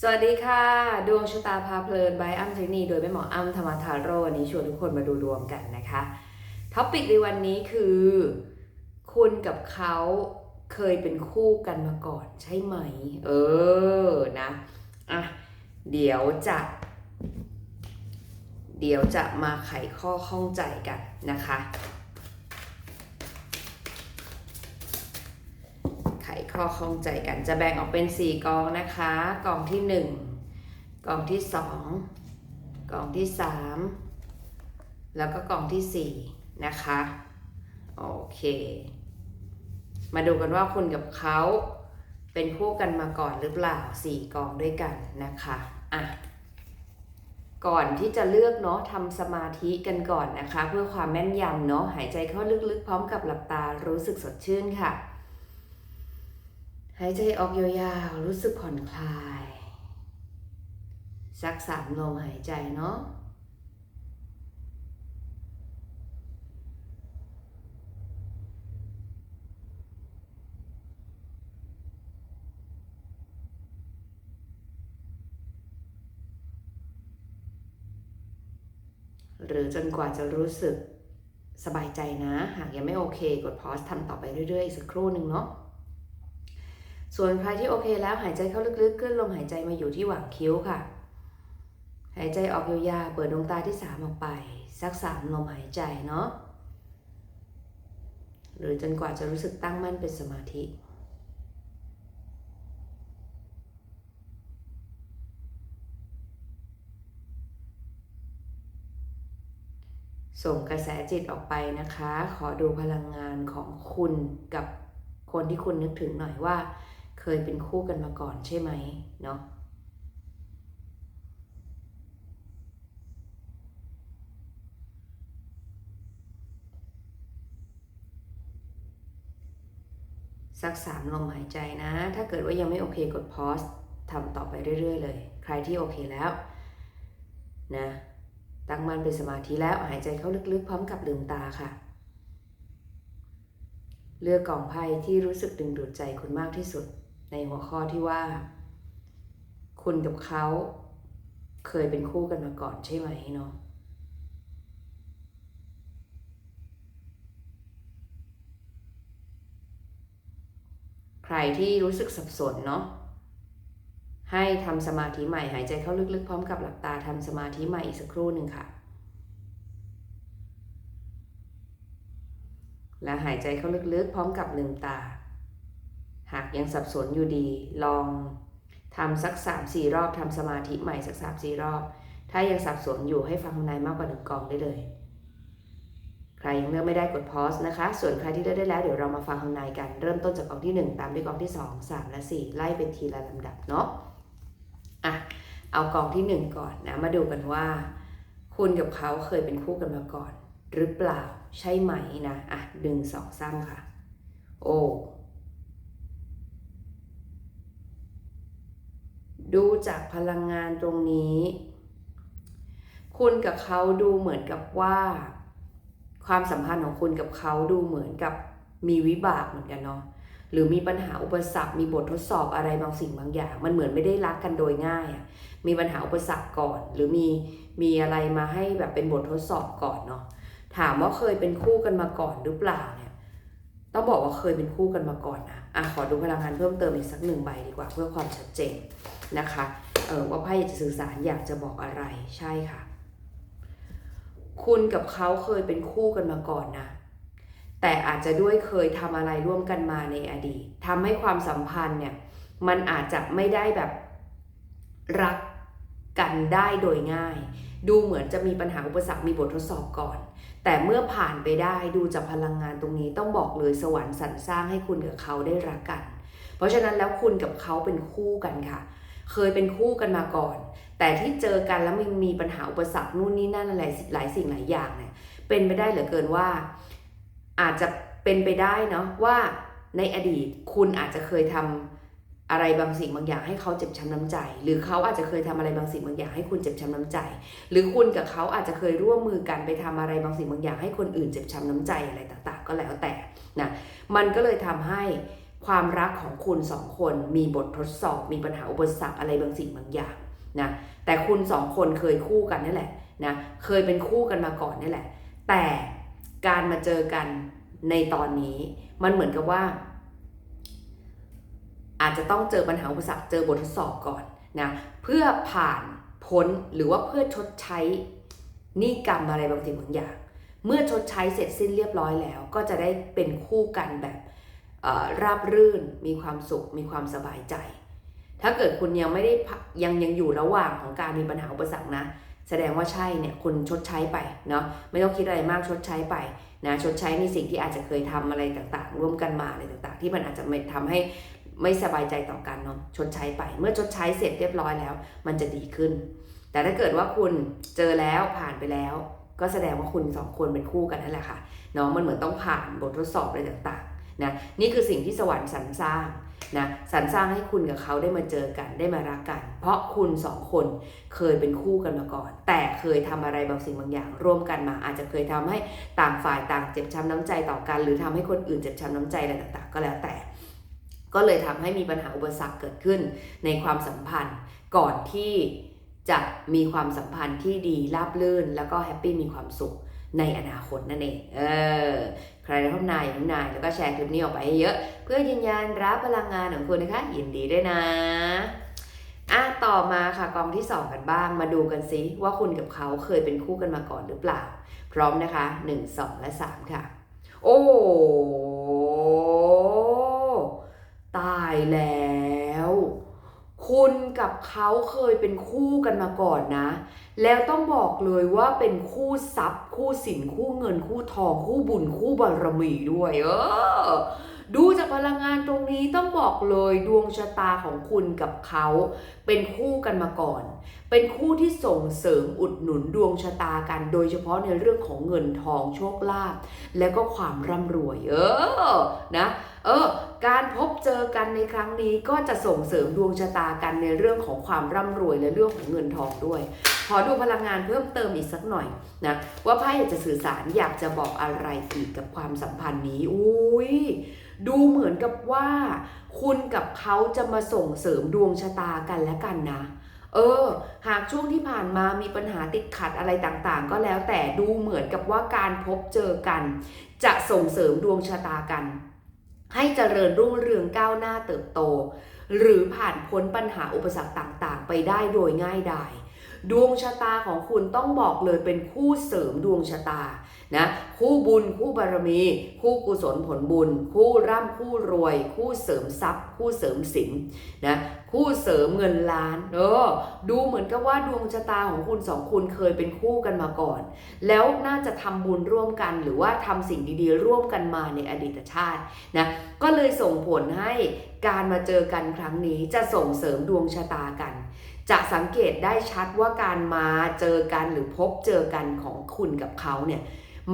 สวัสดีค่ะ ดวงชะตาพาเพลินบายอ้ำเทคนีโดยแม่หมออ้ำธรรมทาโร่วันนี้ชวนทุกคนมาดูดวงกันนะคะท็อปิกในวันนี้คือ คุณกับเขาเคยเป็นคู่กันมาก่อนใช่ไหม เออนะอะเดี๋ยวจะ เดี๋ยวจะมาไขข้อข้องใจกันนะคะ ไข้อข้องใจกันจะแบ่งออกเป็น 4กองนะคะ กองที่ 1 กองที่ 2 กองที่ 3 แล้วก็กองทีสี่4 นะคะโอเค มาดูกันว่าคุณกับเขาเป็นคู่กันมาก่อนหรือเปล่า4กองด้วยกันนะคะอะก่อนที่จะเลือกเนาะทำสมาธิกันก่อนนะคะ เพื่อความแม่นยำเนาะหายใจเข้าลึกๆ พร้อมกับหลับตารู้สึกสดชื่นค่ะ หายใจออกยาวๆ รู้สึกผ่อนคลาย สักสามลมหายใจเนาะหรือจนกว่าจะรู้สึกสบายใจนะ หากยังไม่โอเค กดพอสทำต่อไปเรื่อยๆ อีกสักครู่หนึ่งเนาะ ส่วนใครที่โอเคแล้วหายใจเข้าลึกๆขึ้นลมหายใจมาอยู่ที่หว่างคิ้วค่ะ หายใจออกยาวๆเปิดดวงตาที่สามออกไป สักสามลมหายใจเนาะหรือจนกว่าจะรู้สึกตั้งมั่นเป็นสมาธิส่งกระแสจิตออกไปนะคะ ขอดูพลังงานของคุณกับคนที่คุณนึกถึงหน่อยว่า เคยเป็นคู่กันมาก่อนใช่ไหมเนาะสักสามลมหายใจนะ ถ้าเกิดว่ายังไม่โอเคกดพอสทำต่อไปเรื่อย ๆ เลย ใครที่โอเคแล้วนะ ตั้งมั่นเป็นสมาธิแล้วหายใจเข้าลึกๆ พร้อมกับลืมตาค่ะ เลือกกล่องไพ่ที่รู้สึกดึงดูดใจคุณมากที่สุด ในหัวข้อที่ว่า คุณกับเขาเคยเป็นคู่กันมาก่อนใช่ไหมเนาะใครที่รู้สึกสับสนเนาะให้ทำสมาธิใหม่หายใจเข้าลึกๆ พร้อมกับหลับตาทำสมาธิใหม่อีกสักครู่หนึ่งค่ะ และหายใจเข้าลึกๆ พร้อมกับลืมตา หากยังสับสนอยู่ดี ลองทำสักสามสี่รอบทำสมาธิใหม่สักสามสี่รอบ ถ้ายังสับสนอยู่ให้ฟังทำนายมากกว่าหนึ่งกองได้เลย ใครยังเลือกไม่ได้กดพอสนะคะ ส่วนใครที่เลือกได้แล้วเดี๋ยวเรามาฟังทำนายกัน เริ่มต้นจากกองที่ 1 ตามด้วยกองที่ 2 3 และ 4 ไล่เป็นทีละลำดับเนาะอะเอากองที่ 1 ก่อนนะ มาดูกันว่า คุณกับเขาเคยเป็นคู่กันมาก่อน หรือเปล่าใช่ไหมนะ อะดึงสองซ้ำค่ะ โอ้ ดูจากพลังงานตรงนี้ คุณกับเขาดูเหมือนกับว่า ความสัมพันธ์ของคุณกับเขาดูเหมือนกับมีวิบากเหมือนกันเนาะหรือมีปัญหาอุปสรรค มีบททดสอบอะไรบางสิ่งบางอย่าง มันเหมือนไม่ได้รักกันโดยง่ายอะมีปัญหาอุปสรรคก่อน หรือมีมีอะไรมาให้แบบเป็นบททดสอบก่อนเนาะถามว่าเคยเป็นคู่กันมาก่อนหรือเปล่าเนี่ยต้องบอกว่าเคยเป็นคู่กันมาก่อนนะ อะขอดูพลังงานเพิ่มเติมอีกสักหนึ่งใบดีกว่าเพื่อความชัดเจนนะคะเออว่าไพ่อยากจะสื่อสารอยากจะบอกอะไรใช่ค่ะ คุณกับเขาเคยเป็นคู่กันมาก่อนนะ แต่อาจจะด้วยเคยทำอะไรร่วมกันมาในอดีตทำให้ความสัมพันธ์เนี่ยมันอาจจะไม่ได้แบบรักกันได้โดยง่าย ดูเหมือนจะมีปัญหาอุปสรรคมีบททดสอบก่อน แต่เมื่อผ่านไปได้ดูจากพลังงานตรงนี้ต้องบอกเลยสวรรค์สรรสร้างให้คุณกับเขาได้รักกัน เพราะฉะนั้นแล้วคุณกับเขาเป็นคู่กันค่ะ เคยเป็นคู่กันมาก่อน แต่ที่เจอกันแล้วมันมีปัญหาอุปสรรคนู่นนี่นั่นอะไรหลายสิ่งหลายอย่างเนี่ยเป็นไปได้เหลือเกินว่า อาจจะเป็นไปได้เนาะว่าในอดีตคุณอาจจะเคยทำ อะไรบางสิ่งบางอย่างให้เขาเจ็บช้ำน้ำใจ หรือเขาอาจจะเคยทำอะไรบางสิ่งบางอย่างให้คุณเจ็บช้ำน้ำใจ หรือคุณกับเขาอาจจะเคยร่วมมือกันไปทำอะไรบางสิ่งบางอย่างให้คนอื่นเจ็บช้ำน้ำใจอะไรต่างๆ ก็แล้วแต่นะมันก็เลยทำให้ความรักของคุณสองคนมีบททดสอบ มีปัญหาอุปสรรคอะไรบางสิ่งบางอย่างนะแต่คุณสองคนเคยคู่กันนี่แหละนะเคยเป็นคู่กันมาก่อนนี่แหละ แต่การมาเจอกันในตอนนี้มันเหมือนกับว่า อาจจะต้องเจอปัญหาอุปสรรคเจอบททดสอบก่อนนะเพื่อผ่านพ้นหรือว่าเพื่อชดใช้หนี้กรรมอะไรบางสิ่งบางอย่าง เมื่อชดใช้เสร็จสิ้นเรียบร้อยแล้ว ก็จะได้เป็นคู่กันแบบราบรื่น มีความสุข มีความสบายใจ ถ้าเกิดคุณยังไม่ได้ยังยังอยู่ระหว่างของการมีปัญหาอุปสรรคนะ แสดงว่าใช่เนี่ยคุณชดใช้ไปเนาะไม่ต้องคิดอะไรมากชดใช้ไปนะชดใช้ในสิ่งที่อาจจะเคยทำอะไรต่างๆ ร่วมกันมาอะไรต่างๆ ที่มันอาจจะไม่ทำให้ ไม่สบายใจต่อกันเนาะชดใช้ไป เมื่อชดใช้เสร็จเรียบร้อยแล้ว มันจะดีขึ้น แต่ถ้าเกิดว่าคุณเจอแล้วผ่านไปแล้ว ก็แสดงว่าคุณสองคนเป็นคู่กันนั่นแหละค่ะเนาะมันเหมือนต้องผ่านบททดสอบอะไรต่างๆนะนี่คือสิ่งที่สวรรค์สรรสร้างนะสรรสร้างให้คุณกับเขาได้มาเจอกันได้มารักกัน เพราะคุณสองคนเคยเป็นคู่กันมาก่อน แต่เคยทำอะไรบางสิ่งบางอย่าง ร่วมกันมา อาจจะเคยทำให้ต่างฝ่ายต่างเจ็บช้ำน้ำใจต่อกัน หรือทำให้คนอื่นเจ็บช้ำน้ำใจอะไรต่างๆ ก็แล้วแต่ ก็เลยทำให้มีปัญหาอุปสรรคเกิดขึ้นในความสัมพันธ์ก่อนที่จะมีความสัมพันธ์ที่ดีราบรื่น แล้วก็แฮปปี้มีความสุขในอนาคตนั่นเอง เออ ใครรักนายน้องนาย แล้วก็แชร์คลิปนี้ออกไปให้เยอะ เพื่อยืนยันรับพลังงานของคุณนะคะ ยินดีด้วยนะ อะ ต่อมาค่ะกองที่ 2 กันบ้าง มาดูกันซิว่าคุณกับเขาเคยเป็นคู่กันมาก่อนหรือเปล่า พร้อมนะคะ 1 2 และ 3 ค่ะ โอ้ ตายแล้ว คุณกับเขาเคยเป็นคู่กันมาก่อนนะ แล้วต้องบอกเลยว่าเป็นคู่ทรัพย์ คู่สินคู่เงินคู่ทอง คู่บุญคู่บารมีด้วย เออดูจากพลังงานตรงนี้ต้องบอกเลยดวงชะตาของคุณกับเขา เป็นคู่กันมาก่อน เป็นคู่ที่ส่งเสริมอุดหนุนดวงชะตากัน โดยเฉพาะในเรื่องของเงินทองโชคลาภและก็ความร่ำรวย เออนะ เออ การพบเจอกันในครั้งนี้ก็จะส่งเสริมดวงชะตากันในเรื่องของความร่ำรวยและเรื่องของเงินทองด้วย ขอดูพลังงานเพิ่มเติมอีกสักหน่อยนะว่าไพ่อยากจะสื่อสารอยากจะบอกอะไรอีกกับความสัมพันธ์นี้อุ้ยดูเหมือนกับว่า คุณกับเขาจะมาส่งเสริมดวงชะตากันและกันนะเออ หากช่วงที่ผ่านมามีปัญหาติดขัดอะไรต่างๆ ก็แล้วแต่ดูเหมือนกับว่าการพบเจอกัน จะส่งเสริมดวงชะตากัน ให้เจริญรุ่งเรืองก้าวหน้าเติบโต หรือผ่านพ้นปัญหาอุปสรรคต่างๆ ไปได้โดยง่ายดายดวงชะตาของคุณต้องบอกเลยเป็นคู่เสริมดวงชะตานะ คู่บุญ คู่บารมี คู่กุศลผลบุญ คู่ร่ำคู่รวย คู่เสริมทรัพย์ คู่เสริมสินนะคู่เสริมเงินล้านเออดูเหมือนกับว่าดวงชะตาของคุณสองคุณเคยเป็นคู่กันมาก่อน แล้วน่าจะทำบุญร่วมกันหรือว่าทำสิ่งดีๆ ร่วมกันมาในอดีตชาตินะก็เลยส่งผลให้การมาเจอกันครั้งนี้จะส่งเสริมดวงชะตากันจะสังเกตได้ชัดว่าการมาเจอกันหรือพบเจอกันของคุณกับเขาเนี่ย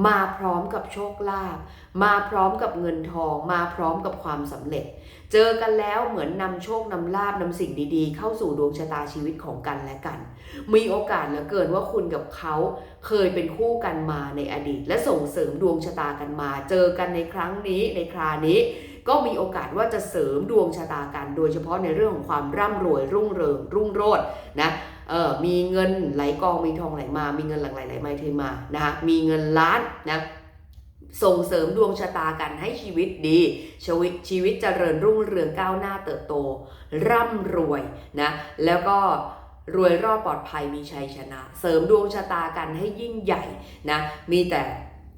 มาพร้อมกับโชคลาภมาพร้อมกับเงินทอง มาพร้อมกับความสำเร็จ เจอกันแล้วเหมือนนำโชคนำลาบนำสิ่งดีๆ เข้าสู่ดวงชะตาชีวิตของกันและกัน มีโอกาสเหลือเกินว่าคุณกับเขาเคยเป็นคู่กันมาในอดีต และส่งเสริมดวงชะตากันมา เจอกันในครั้งนี้ในครานี้ก็มีโอกาสว่าจะเสริมดวงชะตากัน โดยเฉพาะในเรื่องของความร่ำรวยรุ่งเรืองรุ่งโรจน์นะ เออมีเงินไหลกองมีทองไหลมา มีเงินหลั่งไหลไหลมาเทมานะคะมีเงินล้านนะส่งเสริมดวงชะตากันให้ชีวิตดี ชีวิตชีวิตเจริญรุ่งเรืองก้าวหน้าเติบโต ร่ำรวยนะแล้วก็รวยรอดปลอดภัยมีชัยชนะ เสริมดวงชะตากันให้ยิ่งใหญ่นะมีแต่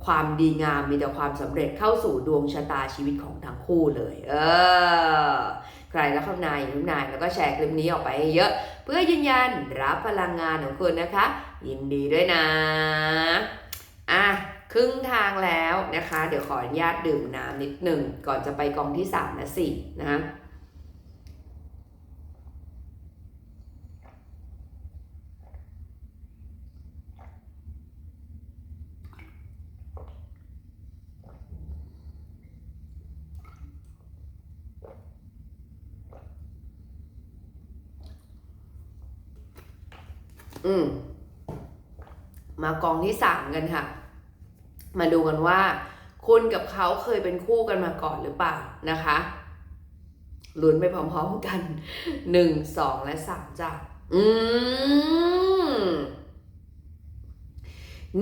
ความดีงามมีแต่ความสำเร็จเข้าสู่ดวงชะตาชีวิตของทั้งคู่เลย เออ ใครรักคำนายนุ่นนายแล้วก็แชร์คลิปนี้ออกไปให้เยอะ เพื่อยืนยันรับพลังงานของคุณนะคะ ยินดีด้วยนะอะครึ่งทางแล้วนะคะ เดี๋ยวขออนุญาตดื่มน้ำนิดหนึ่งก่อนจะไปกองที่3และ4นะคะ อืม มากองที่สามกันค่ะ มาดูกันว่า คุณกับเขาเคยเป็นคู่กันมาก่อนหรือเปล่านะคะลุ้นไปพร้อมๆกันหนึ่งสองและสามจ้ะอืม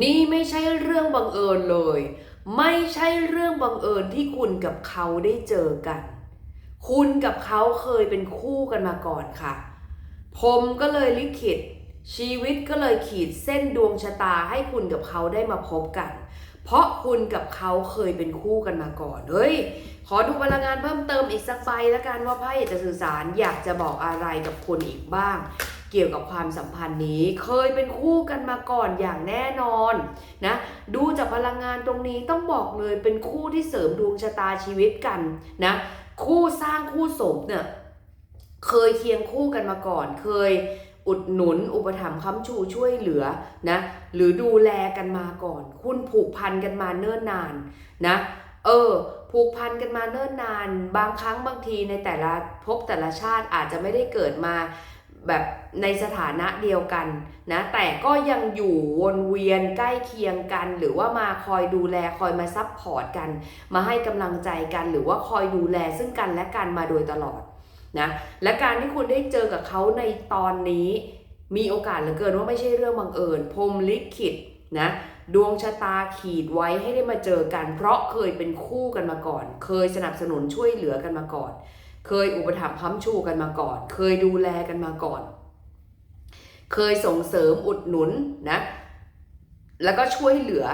นี่ไม่ใช่เรื่องบังเอิญเลย ไม่ใช่เรื่องบังเอิญที่คุณกับเขาได้เจอกัน คุณกับเขาเคยเป็นคู่กันมาก่อนค่ะ ผมก็เลยลิขิต ชีวิตก็เลยขีดเส้นดวงชะตาให้คุณกับเขาได้มาพบกัน เพราะคุณกับเขาเคยเป็นคู่กันมาก่อนเฮ้ยขอดูพลังงานเพิ่มเติมอีกสักใบแล้วกันว่าไพ่อยากจะสื่อสารอยากจะบอกอะไรกับคุณอีกบ้าง เกี่ยวกับความสัมพันธ์นี้ เคยเป็นคู่กันมาก่อนอย่างแน่นอนนะดูจากพลังงานตรงนี้ต้องบอกเลยเป็นคู่ที่เสริมดวงชะตาชีวิตกันนะคู่สร้างคู่สมเนี่ยเคยเคียงคู่กันมาก่อน เคย อุดหนุน อุปถัมภ์ค้ำชูช่วยเหลือนะหรือดูแลกันมาก่อน คุณผูกพันกันมาเนิ่นนานนะเออผูกพันกันมาเนิ่นนาน บางครั้งบางทีในแต่ละภพแต่ละชาติอาจจะไม่ได้เกิดมาแบบในสถานะเดียวกันนะแต่ก็ยังอยู่วนเวียนใกล้เคียงกัน หรือว่ามาคอยดูแลคอยมาซับพอร์ตกัน มาให้กำลังใจกัน หรือว่าคอยดูแลซึ่งกันและกันมาโดยตลอด นะและการที่คุณได้เจอกับเขาในตอนนี้ มีโอกาสเหลือเกินว่าไม่ใช่เรื่องบังเอิญพรมลิขิตนะดวงชะตาขีดไว้ให้ได้มาเจอกัน เพราะเคยเป็นคู่กันมาก่อน เคยสนับสนุนช่วยเหลือกันมาก่อน เคยอุปถัมภ์ค้ำชูกันมาก่อน เคยดูแลกันมาก่อน เคยส่งเสริมอุดหนุนนะแล้วก็ช่วยเหลือ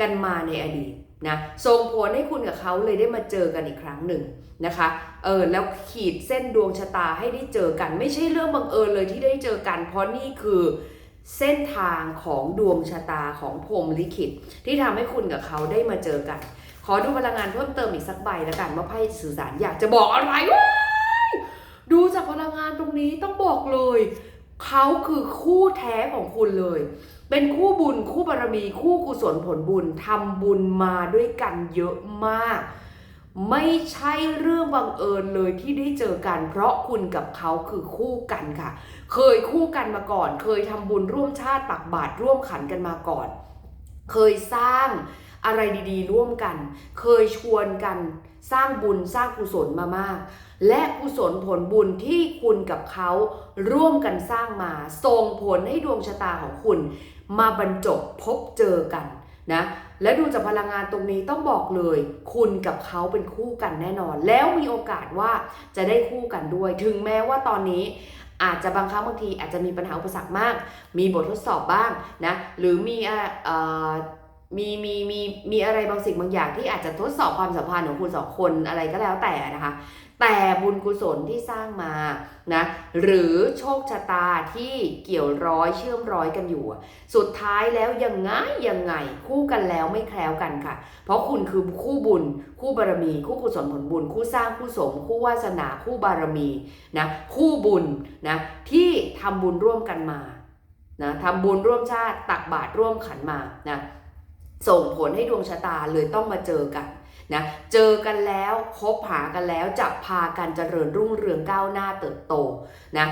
กันมาในอดีต นะส่งผลให้คุณกับเขาเลยได้มาเจอกันอีกครั้งหนึ่งนะคะเออแล้วขีดเส้นดวงชะตาให้ได้เจอกัน ไม่ใช่เรื่องบังเอิญเลยที่ได้เจอกัน เพราะนี่คือเส้นทางของดวงชะตาของพรมลิขิต ที่ทำให้คุณกับเขาได้มาเจอกัน ขอดูพลังงานเพิ่มเติมอีกสักใบแล้วกันว่าไพ่สื่อสารอยากจะบอกอะไรวะดูจากพลังงานตรงนี้ต้องบอกเลย เขาคือคู่แท้ของคุณเลย เป็นคู่บุญคู่บารมีคู่กุศลผลบุญทำบุญมาด้วยกันเยอะมาก ไม่ใช่เรื่องบังเอิญเลยที่ได้เจอกัน เพราะคุณกับเขาคือคู่กันค่ะ เคยคู่กันมาก่อน เคยทำบุญร่วมชาติตักบาตรร่วมขันกันมาก่อน เคยสร้าง อะไรดีๆ ร่วมกัน เคยชวนกันสร้างบุญสร้างกุศลมามาก และกุศลผลบุญที่คุณกับเขาร่วมกันสร้างมาส่งผลให้ดวงชะตาของคุณ มาบรรจบพบเจอกันนะและดูจากพลังงานตรงนี้ต้องบอกเลย คุณกับเขาเป็นคู่กันแน่นอน แล้วมีโอกาสว่าจะได้คู่กันด้วย ถึงแม้ว่าตอนนี้อาจจะบางครั้งบางทีอาจจะมีปัญหาอุปสรรคมาก มีบททดสอบบ้างนะหรือมีอะ มีมีมีมีอะไรบางสิ่งบางอย่างที่อาจจะทดสอบความสัมพันธ์ของคุณสองคนอะไรก็แล้วแต่นะคะ แต่บุญกุศลที่สร้างมานะหรือโชคชะตาที่เกี่ยวร้อยเชื่อมร้อยกันอยู่ สุดท้ายแล้วยังไงยังไงคู่กันแล้วไม่แคล้วกันค่ะ เพราะคุณคือคู่บุญ คู่บารมี คู่กุศลผลบุญ คู่สร้างคู่สม คู่วาสนาคู่บารมีนะคู่บุญนะที่ทำบุญร่วมกันมานะทำบุญร่วมชาติตักบาตรร่วมขันมานะ ส่งผลให้ดวงชะตาเลยต้องมาเจอกันนะเจอกันแล้วคบหากันแล้วจะพากันเจริญรุ่งเรืองก้าวหน้าเติบโตนะ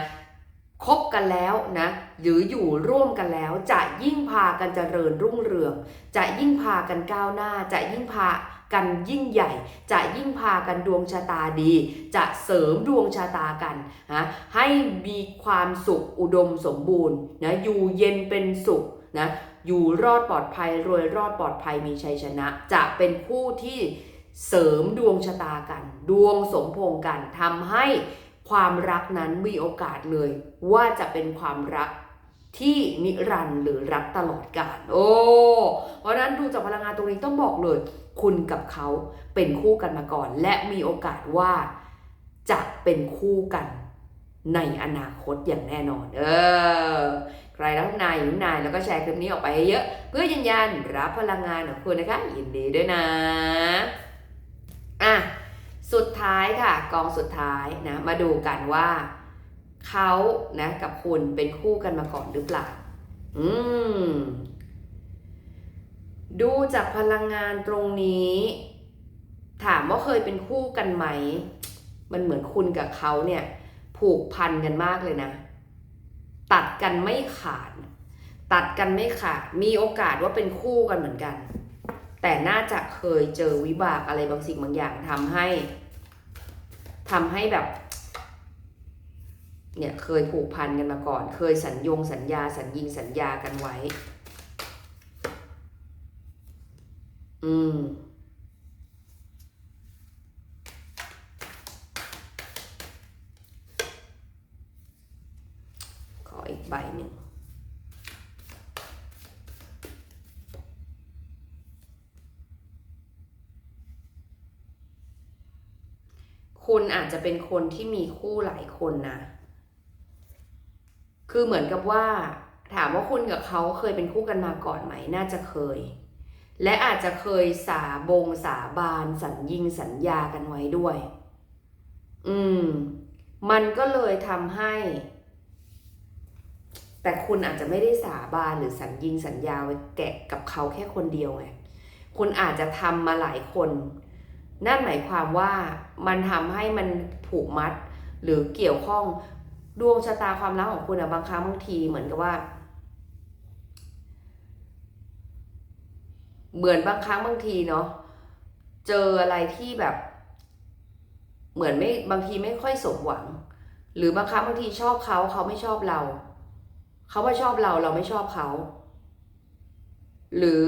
คบกันแล้วนะหรืออยู่ร่วมกันแล้วจะยิ่งพากันเจริญรุ่งเรือง จะยิ่งพากันก้าวหน้า จะยิ่งพากันยิ่งใหญ่ จะยิ่งพากันดวงชะตาดี จะเสริมดวงชะตากันนะให้มีความสุขอุดมสมบูรณ์นะอยู่เย็นเป็นสุขนะ อยู่รอดปลอดภัย รวยรอดปลอดภัยมีชัยชนะ จะเป็นคู่ที่เสริมดวงชะตากัน ดวงสมพงกันทำให้ความรักนั้นมีโอกาสเลย ว่าจะเป็นความรักที่นิรันดร์หรือรักตลอดกาลโอ้เพราะนั้นดูจากพลังงานตรงนี้ต้องบอกเลย คุณกับเขาเป็นคู่กันมาก่อน และมีโอกาสว่าจะเป็นคู่กันในอนาคตอย่างแน่นอน เออ ใครรักนายอยู่นายแล้วก็แชร์คลิปนี้ออกไปให้เยอะ เพื่อยืนยันรับพลังงานของคุณนะคะยินดีด้วยนะอะสุดท้ายค่ะ กองสุดท้ายนะมาดูกันว่าเขานะกับคุณเป็นคู่กันมาก่อนหรือเปล่า อืม ดูจากพลังงานตรงนี้ ถามว่าเคยเป็นคู่กันไหม มันเหมือนคุณกับเขาเนี่ย ผูกพันกันมากเลยนะ ตัดกันไม่ขาด ตัดกันไม่ขาด มีโอกาสว่าเป็นคู่กันเหมือนกัน แต่น่าจะเคยเจอวิบากอะไรบางสิ่งบางอย่างทำให้ทำให้แบบเนี่ยเคยผูกพันกันมาก่อน เคยสัญญงสัญญาสัญญิงสัญญากันไว้ อืม ขออีกใบหนึ่ง คุณอาจจะเป็นคนที่มีคู่หลายคนนะ คือเหมือนกับว่า ถามว่าคุณกับเขาเคยเป็นคู่กันมาก่อนไหม น่าจะเคย และอาจจะเคยสาบงสาบาน สัญญิงสัญญากันไว้ด้วย อืม มันก็เลยทำให้ แต่คุณอาจจะไม่ได้สาบานหรือสัญญิงสัญญาไว้แกะกับเขาแค่คนเดียวไง คุณอาจจะทำมาหลายคน นั่นหมายความว่ามันทำให้มันผูกมัดหรือเกี่ยวข้องดวงชะตาความรักของคุณอะบางครั้งบางทีเหมือนกับว่า เหมือนบางครั้งบางทีเนาะเจออะไรที่แบบ เหมือนไม่บางทีไม่ค่อยสมหวัง หรือบางครั้งบางทีชอบเขาเขาไม่ชอบเรา เขาว่าชอบเราเราไม่ชอบเขา หรือ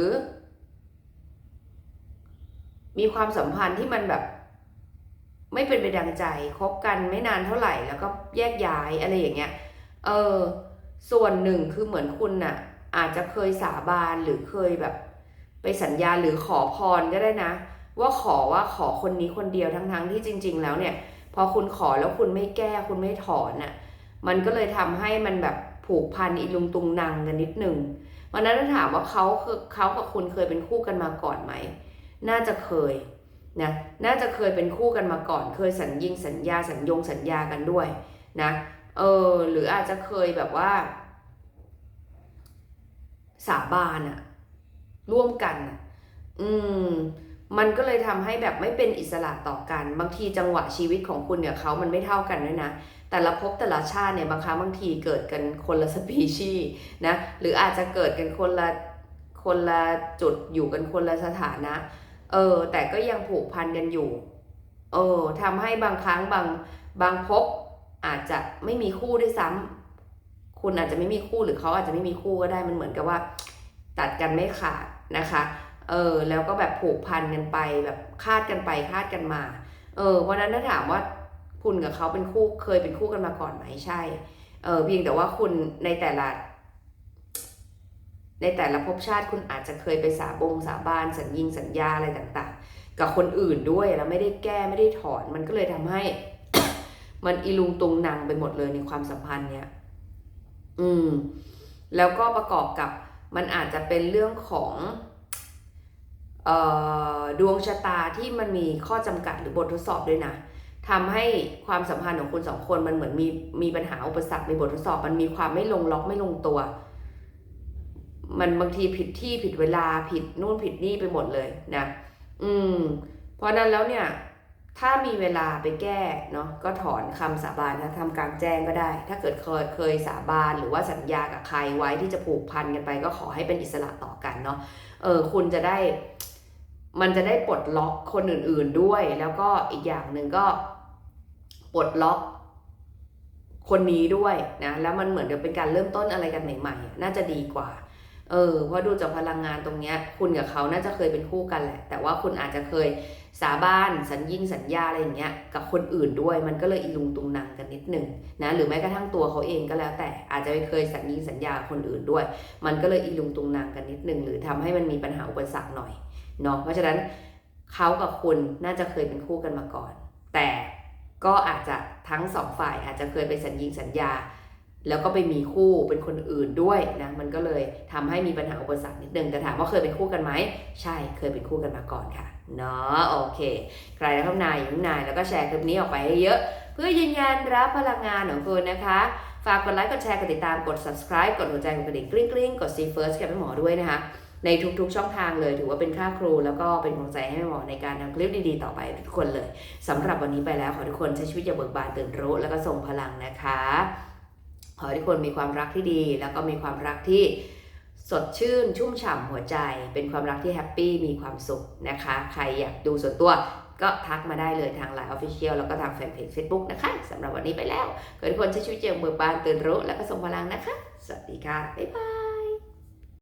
มีความสัมพันธ์ที่มันแบบ ไม่เป็นไปดังใจคบกันไม่นานเท่าไหร่ แล้วก็แยกย้ายอะไรอย่างเงี้ย เออ ส่วนหนึ่งคือเหมือนคุณน่ะ อาจจะเคยสาบานหรือเคยแบบ ไปสัญญาหรือขอพรก็ได้นะ ว่าขอว่าขอคนนี้คนเดียวทั้งๆที่จริง ๆ แล้วเนี่ย พอคุณขอแล้วคุณไม่แก้คุณไม่ถอนน่ะ มันก็เลยทำให้มันแบบผูกพันอีลุงตุงนางกันนิดนึงวันนั้นถ้าถามว่าเขาคือเขากับคุณเคยเป็นคู่กันมาก่อนไหม น่าจะเคยนะน่าจะเคยเป็นคู่กันมาก่อน เคยสัญญิงสัญญาสัญญงสัญญากันด้วยนะเออหรืออาจจะเคยแบบว่า สาบานอะร่วมกันอะอืมมันก็เลยทำให้แบบไม่เป็นอิสระต่อกัน บางทีจังหวะชีวิตของคุณเนี่ยเขามันไม่เท่ากันด้วยนะ แต่ละภพแต่ละชาติเนี่ยบางครั้งบางทีเกิดกันคนละสปีชีส์นะ หรืออาจจะเกิดกันคนละคนละจุดอยู่กันคนละสถานะ เออ แต่ก็ยังผูกพันกันอยู่ เออทำให้บางครั้งบางบางภพอาจจะไม่มีคู่ด้วยซ้ำคุณอาจจะไม่มีคู่หรือเขาอาจจะไม่มีคู่ก็ได้มันเหมือนกับว่า ตัดกันไม่ขาดนะคะ เออแล้วก็แบบผูกพันกันไปแบบคาดกันไปคาดกันมา เออวันนั้นถ้าถามว่าคุณกับเขาเป็นคู่เคยเป็นคู่กันมาก่อนไหมใช่ เออเพียงแต่ว่าคุณในแต่ละ ในแต่ละภพชาติคุณอาจจะเคยไปสาบงสาบานสัญญิงสัญญาอะไรต่างๆ กับคนอื่นด้วยแล้วไม่ได้แก้ไม่ได้ถอนมันก็เลยทำให้ มันอีลุงตุงนางไปหมดเลยในความสัมพันธ์เนี้ยอืม แล้วก็ประกอบกับมันอาจจะเป็นเรื่องของออดวงชะตาที่มันมีข้อจำกัดหรือบททดสอบด้วยนะทำให้ความสัมพันธ์ของคุณสองคนมันเหมือนมีมีปัญหาอุปสรรคในบททดสอบ มันมีความไม่ลงล็อกไม่ลงตัว มันบางทีผิดที่ผิดเวลาผิดนู่นผิดนี่ไปหมดเลยนะ อืม เพราะนั้นแล้วเนี่ย ถ้ามีเวลาไปแก้เนาะก็ถอนคำสาบานนะทำกลางแจ้งก็ได้ ถ้าเกิดเคยเคยสาบานหรือว่าสัญญากับใครไว้ที่จะผูกพันกันไป ก็ขอให้เป็นอิสระต่อกันเนาะเออคุณจะได้ มันจะได้ปลดล็อกคนอื่น ๆด้วย แล้วก็อีกอย่างหนึ่งก็ปลดล็อกคนนี้ด้วยนะแล้วมันเหมือนกับเป็นการเริ่มต้นอะไรกันใหม่ ๆ น่าจะดีกว่า เออเพราะดูจากพลังงานตรงเนี้ยคุณกับเขาน่าจะเคยเป็นคู่กันแหละ แต่ว่าคุณอาจจะเคยสาบานสัญญิงสัญญาอะไรอย่างเงี้ยกับคนอื่นด้วย มันก็เลยอีลุงตุงนางกันนิดหนึ่งนะหรือแม้กระทั่งตัวเขาเองก็แล้วแต่อาจจะไปเคยสัญญิงสัญญาคนอื่นด้วย มันก็เลยอีลุงตุงนางกันนิดหนึ่งหรือทำให้มันมีปัญหาอุปสรรคหน่อยเนาะเพราะฉะนั้นเขากับคุณน่าจะเคยเป็นคู่กันมาก่อน แต่ก็อาจจะทั้งสองฝ่ายอาจจะเคยไปสัญญิงสัญญา แล้วก็ไปมีคู่เป็นคนอื่นด้วยนะมันก็เลยทำให้มีปัญหาอุปสรรคนิดนึงแต่ถามว่าเคยเป็นคู่กันไหมใช่เคยเป็นคู่กันมาก่อนค่ะเนาะโอเค ใครรับนายอยู่นายแล้วก็แชร์คลิปนี้ออกไปให้เยอะ เพื่อยืนยันรับพลังงานของคุณนะคะ ฝากกดไลค์กดแชร์กดติดตามกด subscribe กดหัวใจกดกระดิ่งกริ๊งกริ๊งกด see first กับแม่หมอด้วยนะคะ ในทุกๆช่องทางเลยถือว่าเป็นค่าครู แล้วก็เป็นกำลังใจให้แม่หมอในการทำคลิปดีๆ ต่อไปทุกคนเลยสำหรับวันนี้ไปแล้วขอทุกคนใช้ชีวิตอย่างเบิกบานตื่นรู้แล้วก็ส่งพลังนะคะ ขอให้ทุกคนมีความรักที่ดี แล้วก็มีความรักที่สดชื่นชุ่มฉ่ำหัวใจ เป็นความรักที่แฮปปี้มีความสุขนะคะ ใครอยากดูส่วนตัวก็ทักมาได้เลยทางไลน์ออฟฟิเชียลแล้วก็ทางแฟนเพจ Facebook นะคะสำหรับวันนี้ไปแล้วขอให้ทุกคนใช้ชีวิตเจริญเบิกบานตื่นรู้ แล้วก็ส่งพลังนะคะ สวัสดีค่ะ บ๊ายบาย